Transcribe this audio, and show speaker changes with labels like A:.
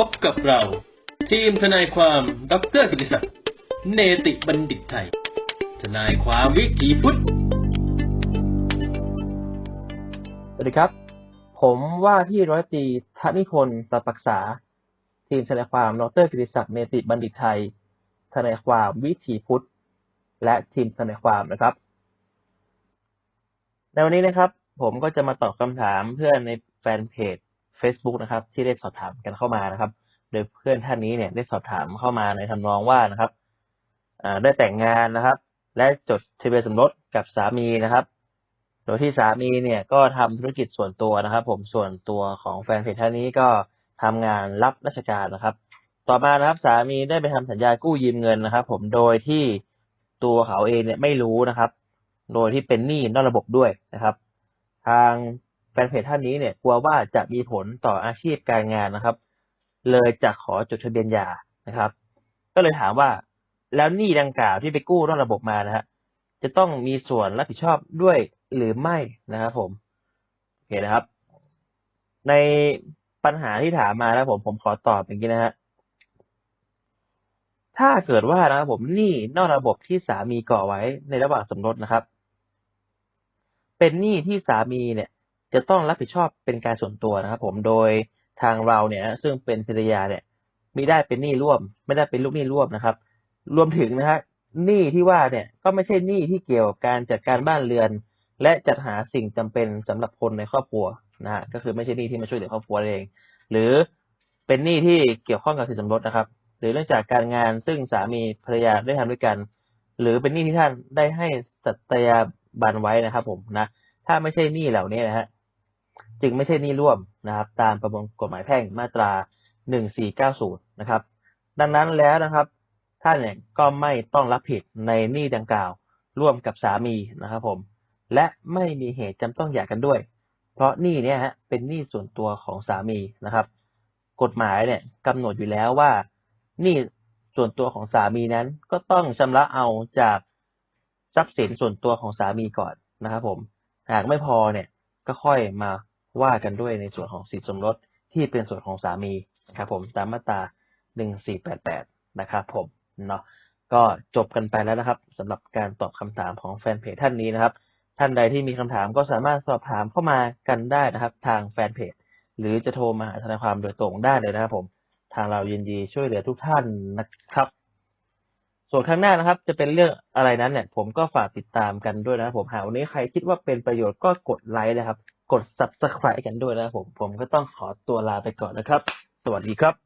A: พบกับเรา ทีมทนายความดรกิติศักดิ์เนติบัณฑิตไทย ทนายความวิถีพุทธ
B: สวัสดีครับ ผมว่าที่ร้อยตรีธนิพนธ์สัปรักษา ทีมทนายความดรกิติศักดิ์เนติบัณฑิตไทย ทนายความวิถีพุทธ และทีมทนายความนะครับ ในวันนี้นะครับ ผมก็จะมาตอบคำถามเพื่อนในแฟนเพจ Facebook นะครับ ที่ได้สอบถามกันเข้ามานะครับ โดยเพื่อนท่านนี้เนี่ยได้สอบถามเข้ามาในทำนองว่านะครับได้แต่งงานนะครับ และจดทะเบียนสมรสกับสามีนะครับ โดยที่สามีเนี่ยก็ทำธุรกิจส่วนตัวนะครับ ผมส่วนตัวของแฟนเพจท่านนี้ก็ทำงานรับราชการนะครับ ต่อมานะครับสามีได้ไปทำสัญญากู้ยืมเงินนะครับ ผมโดยที่ตัวเขาเองเนี่ยไม่รู้นะครับ โดยที่เป็นหนี้นอกระบบด้วยนะครับ ทาง แฟนเพจท่านนี้เนี่ยกลัวว่าจะมีผลต่ออาชีพการงานนะครับ เลยจะขอจดทะเบียนหย่านะครับ ก็เลยถามว่าแล้วหนี้ดังกล่าวที่ไปกู้นอกระบบมานะฮะจะต้องมีส่วนรับผิดชอบด้วยหรือไม่นะครับผมโอเคนะครับ ในปัญหาที่ถามมานะครับผมผมขอตอบอย่างนี้นะฮะถ้าเกิดว่านะครับผมหนี้นอกระบบที่สามีก่อไว้ในระหว่างสมรสนะครับ เป็นหนี้ที่สามีเนี่ย จะต้องรับผิดชอบเป็นการส่วนตัวนะครับ ผมโดยทางเราเนี่ย ซึ่งเป็นภรรยาเนี่ยมิได้เป็นหนี้ร่วม ไม่ได้เป็นลูกหนี้ร่วมนะครับ รวมถึงนะฮะหนี้ที่ว่าเนี่ยก็ไม่ใช่หนี้ที่เกี่ยวกับการจัดการบ้านเรือน และจัดหาสิ่งจำเป็นสำหรับคนในครอบครัวนะฮะก็คือไม่ใช่หนี้ที่มาช่วยเหลือครอบครัวเอง หรือเป็นหนี้ที่เกี่ยวข้องกับสินสมรสนะครับ หรือเรื่องจากการงานซึ่งสามีภรรยาได้ทำด้วยกัน หรือเป็นหนี้ที่ท่านได้ให้สัตยาบันไว้นะครับ ผมนะถ้าไม่ใช่หนี้เหล่านี้นะฮะ จึงไม่ใช่หนี้ร่วมนะครับ ตามประมวลกฎหมายแพ่งมาตรา 1490 นะครับ ดังนั้นแล้วนะครับท่านเนี่ยก็ไม่ต้องรับผิดในหนี้ดังกล่าว ร่วมกับสามีนะครับผม และไม่มีเหตุจำต้องหย่ากันด้วย เพราะหนี้เนี่ยฮะเป็นหนี้ส่วนตัวของสามีนะครับ กฎหมายเนี่ยกำหนดอยู่แล้วว่าหนี้ส่วนตัวของสามีนั้นก็ต้องชำระเอาจากทรัพย์สินส่วนตัวของสามีก่อนนะครับผม หากไม่พอเนี่ยก็ค่อยมา ว่ากันด้วยในส่วนของสินสมรสที่เป็นส่วนของสามีนะครับผมตามมาตรา 1488 นะครับผมเนาะก็จบกันไปแล้วนะครับสำหรับการตอบคำถามของแฟนเพจท่านนี้นะครับ ท่านใดที่มีคำถามก็สามารถสอบถามเข้ามากันได้นะครับ ทางแฟนเพจหรือจะโทรมาหาทนายความโดยตรงได้เลยนะครับ ผม ทางเรายินดีช่วยเหลือทุกท่านนะครับ ส่วนข้างหน้านะครับ จะเป็นเรื่องอะไรนั้นเนี่ย ผมก็ฝากติดตามกันด้วยนะครับผมหากวันนี้ใครคิดว่าเป็นประโยชน์ก็กดไลค์นะครับ กด subscribe กันด้วยนะผม ผมก็ต้องขอตัวลาไปก่อนนะครับ สวัสดีครับ